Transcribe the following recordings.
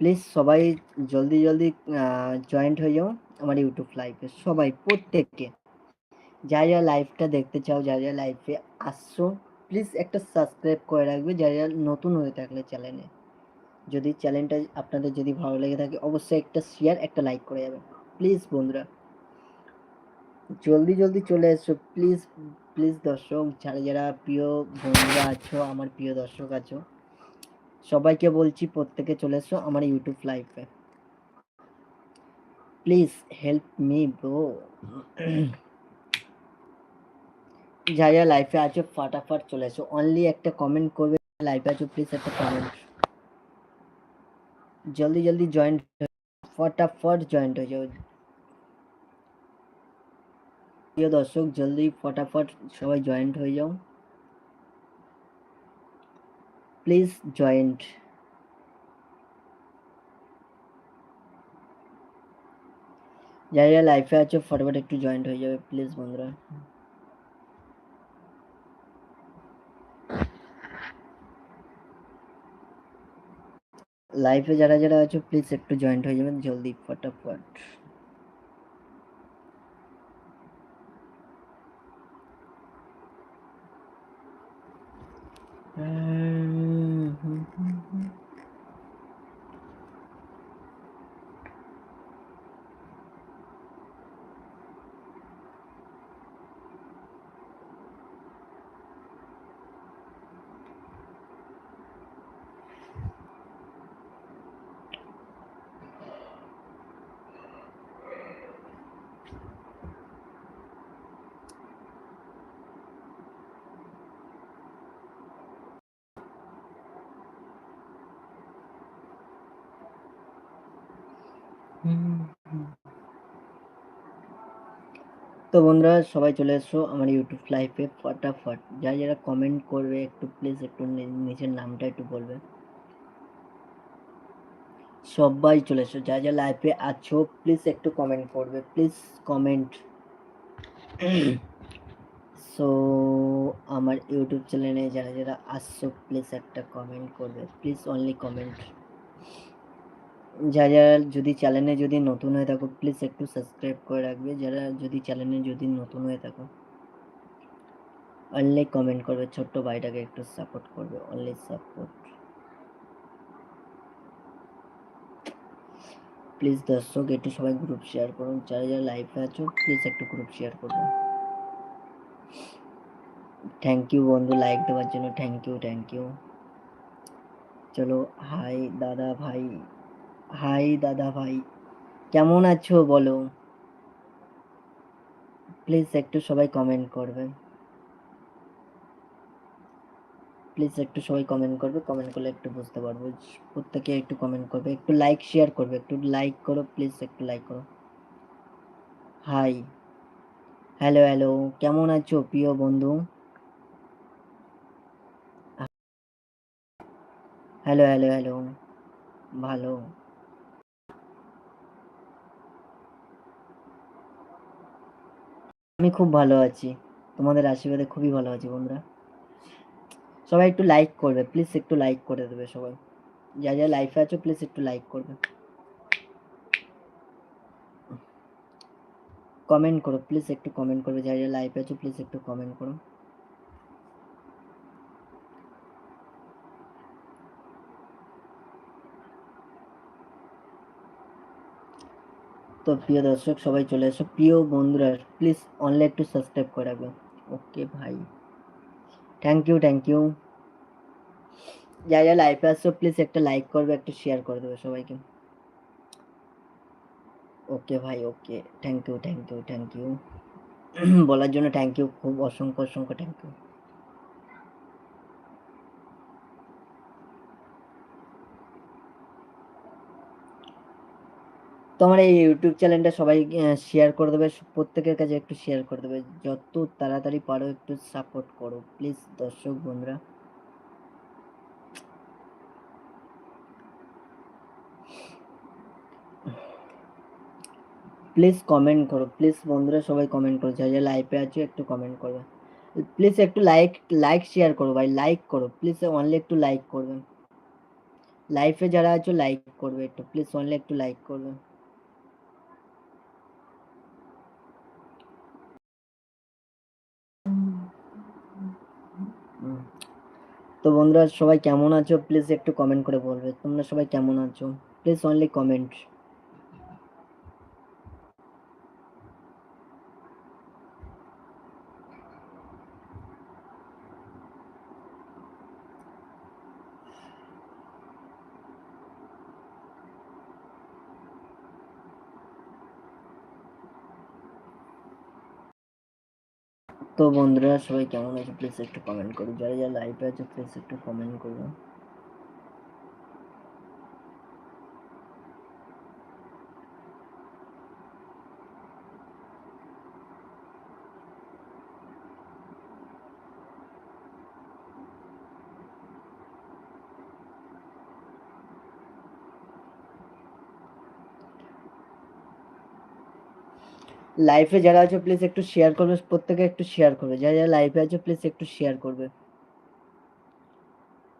Please সবাই জলদি জলদি জয়েন্ট হয়ে যাও আমার ইউটিউব লাইভে সবাই প্রত্যেককে, যা যা লাইভটা দেখতে চাও, যা যা লাইভে আসছো প্লিজ একটা সাবস্ক্রাইব করে রাখবে, যা যা নতুন হয়ে থাকলে চ্যানেলে যদি চ্যানেলটা আপনাদের যদি ভালো লেগে থাকে, অবশ্যই একটা শেয়ার একটা লাইক করে যাবে প্লিজ বন্ধুরা, জলদি জলদি চলে এসো। প্লিজ প্লিজ দর্শক, যারা যারা প্রিয় বন্ধুরা আছো, আমার প্রিয় দর্শক আছো সবাইকে বলছি প্রত্যেকে চলে এসো আমার ইউটিউব লাইভে প্লিজ হেল্প মি ব্রো যা যা লাইফে আছো ফাটাফাট চলে এসো। অনলি একটা কমেন্ট করবে লাইফে আছো প্লিজ একটা কমেন্ট জলদি জলদি জয়েন্ট ফটাফট জয়েন্ট হয়ে যাও। প্রিয় দর্শক, জলদি, ফটাফট সবাই জয়েন্ট হয়ে যাও। প্লিজ জয়েন্ট যারা যারা লাইফে আছো ফটাফট একটু জয়েন্ট হয়ে যাবে প্লিজ বন্ধুরা লাইফে যারা যারা আছো প্লিজ একটু জয়েন্ট হয়ে যাবেন জলদি ফটাফট তো বন্ধুরা, সবাই চলে এসো আমার ইউটিউব লাইভে ফটাফট। যারা যারা কমেন্ট করবে, একটু প্লিজ একটু নিজের নামটা একটু বলবে। সবাই চলে এসো যা যা লাইভে আছো প্লিজ একটু কমেন্ট করবে প্লিজ কমেন্ট সো আমার ইউটিউব চ্যানেলে যারা যারা আসছো প্লিজ একটা কমেন্ট করবে প্লিজ অনলি কমেন্ট যারা যারা যদি চ্যানেলে যদি নতুন হয়ে থাকো প্লিজ একটু সাবস্ক্রাইব করে রাখবে। যারা যদি চ্যানেলে যদি নতুন হয়ে থাকো অনলি কমেন্ট করবে, ছোট্ট ভাইটাকে একটু সাপোর্ট করবে অনলি সাপোর্ট প্লিজ দর্শক, একটু সবাই গ্রুপ শেয়ার করুন। যারা যারা লাইভে আছো প্লিজ একটু গ্রুপ শেয়ার করবে থ্যাংক ইউ বন্ধু লাইক দেওয়ার জন্য থ্যাংক ইউ থ্যাংক ইউ চলো হাই দাদা, ভাই। হাই দাদা ভাই, কেমন আছো বলো? প্লিজ একটু সবাই কমেন্ট করবে। প্লিজ একটু সবাই কমেন্ট করবে কমেন্ট করলে একটু বুঝতে পারব। প্রত্যেকে একটু কমেন্ট করবে, একটু লাইক শেয়ার করবে, একটু লাইক করো প্লিজ একটু লাইক করো। হাই হ্যালো হ্যালো কেমন আছো প্রিয় বন্ধু? হ্যালো হ্যালো হ্যালো ভালো। আমি খুব ভালো আছি। তোমাদের আশীর্বাদে খুবই ভালো আছি বন্ধুরা। সবাই একটু লাইক করবে প্লিজ একটু লাইক করে দেবে সবাই। যা যা লাইফে আছো প্লিজ একটু লাইক করবে। কমেন্ট করো প্লিজ একটু কমেন্ট করবে। যা যা লাইফে আছো প্লিজ একটু কমেন্ট করো। তো প্রিয় দর্শক, সবাই চলে এসো প্রিয় বন্ধুরা প্লিজ অনলাইন একটু সাবস্ক্রাইব করে রাখবে। ওকে ভাই। থ্যাংক ইউ থ্যাংক ইউ যা যা লাইফে আসছো প্লিজ একটা লাইক করবে, একটু শেয়ার করে দেবে সবাইকে। ওকে ভাই okay thank you thank you thank you বলার জন্য থ্যাংক ইউ খুব অসংখ্য অসংখ্য থ্যাংক ইউ তো আমার এই ইউটিউব চ্যানেলটা সবাই শেয়ার করে দেবে, প্রত্যেকের কাছে একটু শেয়ার করে দেবে। যত তাড়াতাড়ি পারো একটু সাপোর্ট করো প্লিজ দর্শক বন্ধুরা। প্লিজ কমেন্ট করো প্লিজ বন্ধুরা সবাই কমেন্ট করো যা যা লাইভে আছে একটু কমেন্ট করবে। প্লিজ একটু লাইক লাইক শেয়ার করো ভাই লাইক করো প্লিজ অনলি একটু লাইক করবেন লাইফে যারা আছো লাইক করবে একটু প্লিজ অনলি একটু লাইক করবে। তো বন্ধুরা সবাই কেমন আছো? প্লিজ একটু কমেন্ট করে বলবে। তোমরা সবাই কেমন আছো? প্লিজ অনলি কমেন্ট তো বন্ধুরা সবাই কেমন আছে? প্লিজ একটু কমেন্ট করো। যারা যারা লাইভে আছে প্লিজ একটু কমেন্ট করো। লাইফে যারা আছো প্লিজ একটু শেয়ার করবে, প্রত্যেকে একটু শেয়ার করবে। যারা যারা লাইফে আছো প্লিজ একটু শেয়ার করবে।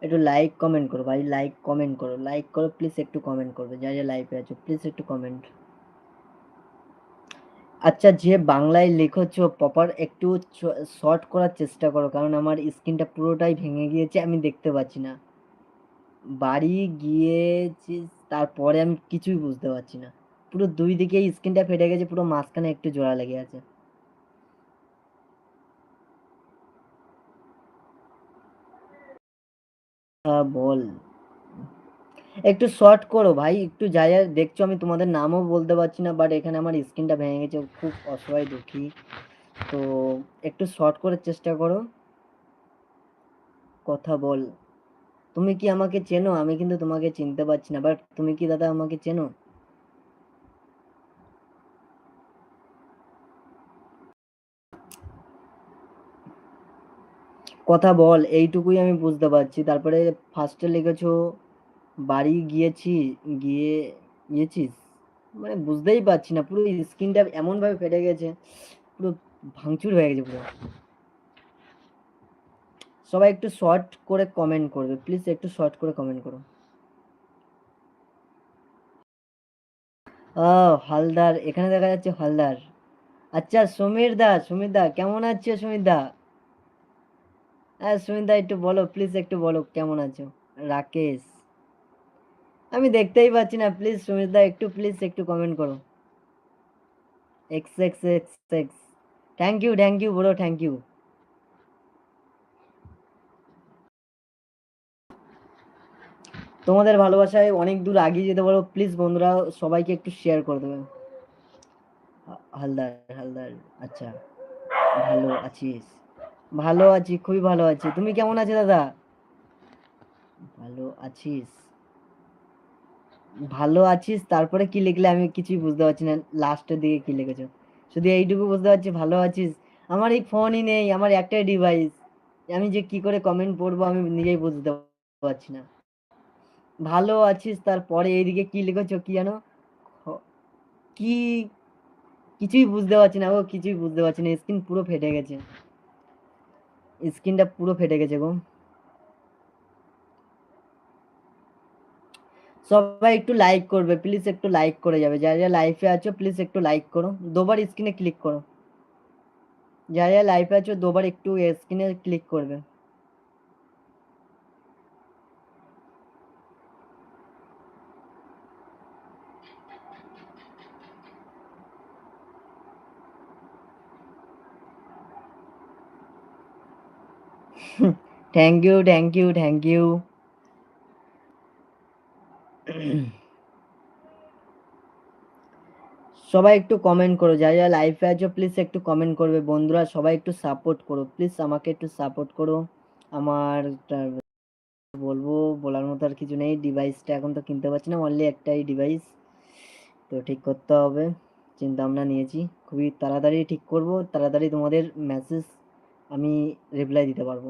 একটু লাইক কমেন্ট করো, ভাই লাইক কমেন্ট করো। লাইক করো প্লিজ একটু কমেন্ট করবে। যারা যারা লাইফে আছো প্লিজ একটু কমেন্ট আচ্ছা যে বাংলায় লিখছো প্রপার একটু শর্ট করার চেষ্টা করো, কারণ আমার স্ক্রিনটা পুরোটাই ভেঙে গিয়েছে, আমি দেখতে পাচ্ছি না। বাড়ি গিয়েছি তারপরে আমি কিছুই বুঝতে পারছি না। পুরো দুই দিকে স্ক্রিনটা ফেটে গেছে, পুরো মাঝখানে একটু জোড়া লেগে আছে। বল। একটু শর্ট করো ভাই, একটু যা যা দেখছ আমি তোমাদের নামও বলতে পারছি না বাট এখানে আমার স্ক্রিনটা ভেঙে গেছে, খুব অসহায় দুঃখী। তো একটু শর্ট করার চেষ্টা করো। কথা বল। তুমি কি আমাকে চেনো? আমি কিন্তু তোমাকে চিনতে পারছি না বাট তুমি কি দাদা আমাকে চেনো? কথা বল, এইটুকুই আমি বুঝতে পারছি। তারপরে ফার্স্টে লিখেছো, বাড়ি গিয়েছি, গিয়ে, গিয়েছিস? মানে বুঝতেই পারছি না, পুরো স্ক্রিনটা এমনভাবে ফেটে গেছে, পুরো ভাঙচুর হয়ে গেছে পুরো। সবাই একটু শর্ট করে কমেন্ট করবে প্লিজ একটু শর্ট করে কমেন্ট করো। হালদার, এখানে দেখা যাচ্ছে হালদার। আচ্ছা সমীর দা সমীর দা, কেমন আছে সমীর দা? সুমিতা, একটু বলো প্লিজ একটু বলো, কেমন আছো? রাকেশ। আমি দেখতেই পাচ্ছি না প্লিজ সুমিতা, একটু প্লিজ একটু কমেন্ট করো। X X X X thank you thank you বলো থ্যাংক ইউ তোমাদের ভালোবাসায় অনেক দূর আগিয়ে যেতে পারো প্লিজ বন্ধুরা, সবাইকে একটু শেয়ার করে দেবে। হালদার হালদার আচ্ছা ভালো আছিস। ভালো আছি, খুবই ভালো আছি। তুমি কেমন আছো দাদা? ভালো আছিস। ভালো আছিস, তারপরে কি লিখলে আমি কিছুই বুঝতে পারছি না লাস্টের দিকে কি লিখেছো? শুধু এইটুকু বুঝতে পারছি, ভালো আছিস। আমার এই ফোনই নেই, আমার একটাই ডিভাইস আমি যে কি করে কমেন্ট পড়ব আমি নিজেই বুঝতে পারছি না। ভালো আছিস, তারপরে এইদিকে কি লিখেছো কি জানো? কি, কিছুই বুঝতে পারছি না ও কিছুই বুঝতে পারছি না স্ক্রিন পুরো ফেটে গেছে। স্ক্রিনটা পুরো ফেটে গেছে গো। সবাই একটু লাইক করবে প্লিজ একটু লাইক করে যাবে। যারা যারা লাইফে আছো প্লিজ একটু লাইক করো। দুবার স্ক্রিনে ক্লিক করো। যারা যারা লাইফে আছো, দুবার একটু স্ক্রিনে ক্লিক করবে। Thank you thank you thank you সবাই একটু কমেন্ট করো, যা যা লাইফে আছো প্লিজ একটু কমেন্ট করবে। বন্ধুরা, সবাই একটু সাপোর্ট করো। প্লিজ আমাকে একটু সাপোর্ট করো। আমার বলব, বলার মতো আর কিছু নেই। ডিভাইসটা এখন তো কিনতে পারছি না অনলি একটাই ডিভাইস তো ঠিক করতে হবে চিন্তা ভাবনা নিয়েছি। খুবই তাড়াতাড়ি ঠিক করব, তাড়াতাড়ি তোমাদের মেসেজ আমি রিপ্লাই দিতে পারব।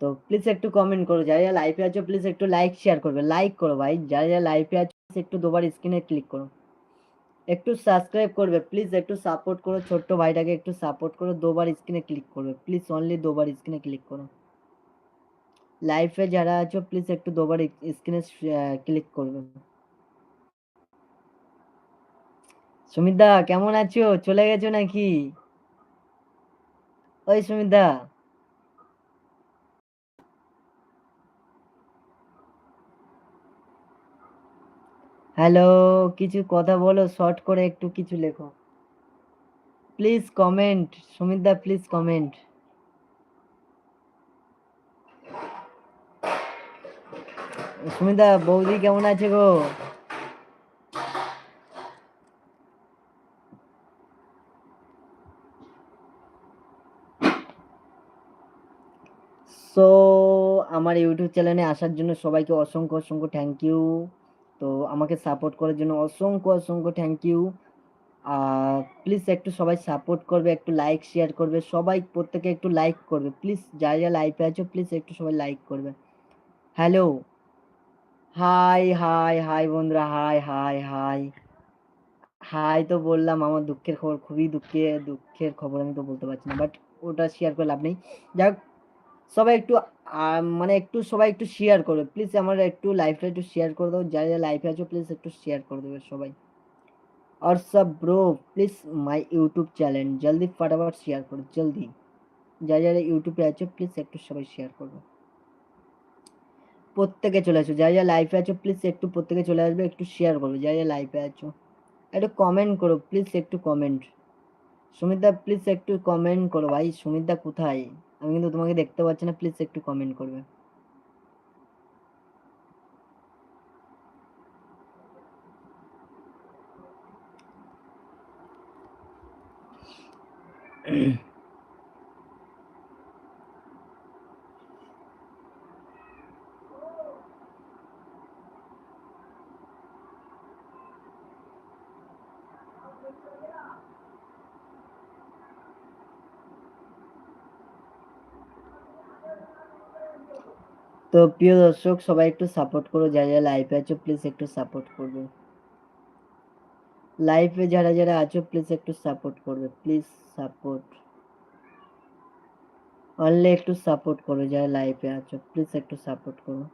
তো প্লিজ একটু কমেন্ট করো। যারা যারা লাইভে আছো প্লিজ একটু লাইক শেয়ার করবে। লাইক করো ভাই। যারা যারা লাইভে আছো একটু দুবার স্ক্রিনে ক্লিক করো। একটু সাবস্ক্রাইব করবে। প্লিজ একটু সাপোর্ট করো ছোট্ট ভাইটাকে। একটু সাপোর্ট করো, দুবার স্ক্রিনে ক্লিক করবে। প্লিজ অনলি দুবার স্ক্রিনে ক্লিক করো। লাইফে যারা আছো প্লিজ একটু দুবার স্ক্রিনে ক্লিক করবে। সুমিতদা, কেমন আছো? চলে গেছো নাকি? ওই সুমিতদা। হ্যালো কিছু কথা বলো শর্ট করে একটু কিছু লেখো। প্লিজ কমেন্ট সুমিতদা প্লিজ কমেন্ট সুমিতা বৌদি কেমন আছে গো? সো আমার ইউটিউব চ্যানেলে আসার জন্য সবাইকে অসংখ্য অসংখ্য থ্যাংক ইউ তো আমাকে সাপোর্ট করার জন্য অসংখ্য অসংখ্য থ্যাংক ইউ প্লিজ একটু সবাই সাপোর্ট করবে, একটু লাইক শেয়ার করবে, সবাই প্রত্যেকে একটু লাইক করবে। প্লিজ যা যা লাইভে আছো প্লিজ একটু সবাই লাইক করবে। হ্যালো হাই হাই হাই বন্ধুরা হাই হাই হাই হাই তো বললাম, আমার দুঃখের খবর, খুবই দুঃখে, দুঃখের খবর, আমি তো বলতে পারছি না বাট ওটা শেয়ার করে লাভ নেই। যাক সবাই একটু মানে একটু সবাই একটু শেয়ার করবে প্লিজ আমার একটু লাইফটা একটু শেয়ার করে দাও যারা যারা লাইফে আছো প্লিজ একটু শেয়ার করে দেবে সবাই और सब bro please my YouTube channel জলদি फटाफट শেয়ার করো জলদি যারা যারা ইউটিউবে আছো প্লিজ একটু সবাই শেয়ার করবে প্রত্যেকে চলে আসো যারা যারা লাইফে আছো প্লিজ একটু প্রত্যেকে চলে আসবে একটু শেয়ার করবে যারা যারা লাইফে আছো একটু কমেন্ট করো প্লিজ একটু কমেন্ট সুমিতা প্লিজ একটু কমেন্ট করো ভাই সুমিতা কোথায় আমি কিন্তু তোমাকে দেখতে পাচ্ছি না প্লিজ একটু কমেন্ট করবে। তো প্রিয় দর্শক, সবাই একটু সাপোর্ট করো, যারা যারা লাইভে আছো প্লিজ একটু সাপোর্ট করবে। লাইভে যারা যারা আছো প্লিজ একটু সাপোর্ট করবে প্লিজ সাপোর্ট অনলি একটু সাপোর্ট করো, যারা লাইভে আছো প্লিজ একটু সাপোর্ট করো।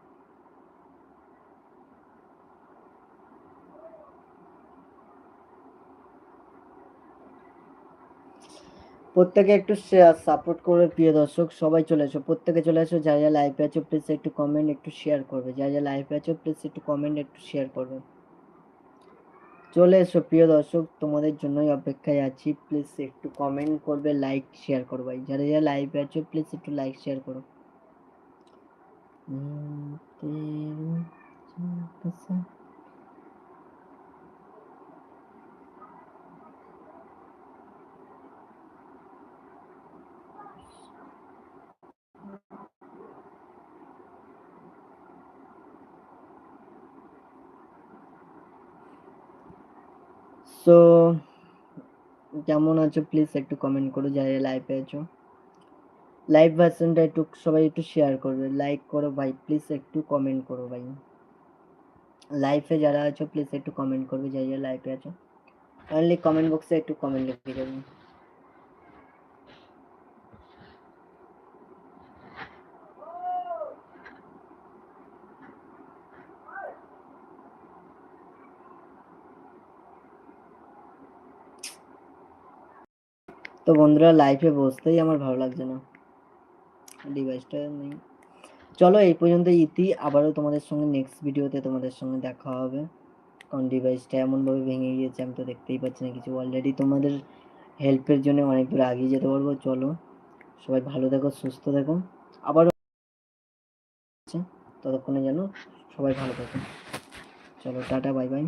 প্রত্যেকে একটু শেয়ার সাপোর্ট করবে প্রিয় দর্শক, সবাই চলে এসো, প্রত্যেকে চলে এসো যা যা লাইভে আছো প্লিজ একটু কমেন্ট একটু শেয়ার করবে যা যা লাইভে আছো প্লিজ একটু কমেন্ট একটু শেয়ার করবে। চলে এসো প্রিয় দর্শক, তোমাদের জন্যই অপেক্ষায় আছি প্লিজ একটু কমেন্ট করবে লাইক শেয়ার করবে যারা যারা লাইভে আছো প্লিজ একটু লাইক শেয়ার করো। সো কেমন আছো? প্লিজ একটু কমেন্ট করো, যারা লাইভে আছো। লাইভ ভার্সনটা একটু, সবাই একটু শেয়ার করবে। লাইক করো ভাই প্লিজ একটু কমেন্ট করো ভাই। লাইফে যারা আছো প্লিজ একটু কমেন্ট করবে, যারা যারা লাইভে আছো। অনলি কমেন্ট বক্সে একটু কমেন্ট লিখে দেবেন তো বন্ধুরা লাইফে বসতেই আমার ভালো লাগছে না। ডিভাইসটা নেই। চলো এই পর্যন্ত ইতি, আবারও তোমাদের সঙ্গে নেক্সট ভিডিওতে তোমাদের সঙ্গে দেখা হবে। কারণ ডিভাইসটা এমনভাবে ভেঙে গিয়েছে, আমি তো দেখতেই পাচ্ছি না কিছু। অলরেডি তোমাদের হেল্পের জন্য অনেক দূর আগিয়ে যেতে পারব। চলো, সবাই ভালো দেখো সুস্থ দেখো আবারও ততক্ষণে যেন সবাই ভালো থাকো। চলো, টাটা বাই বাই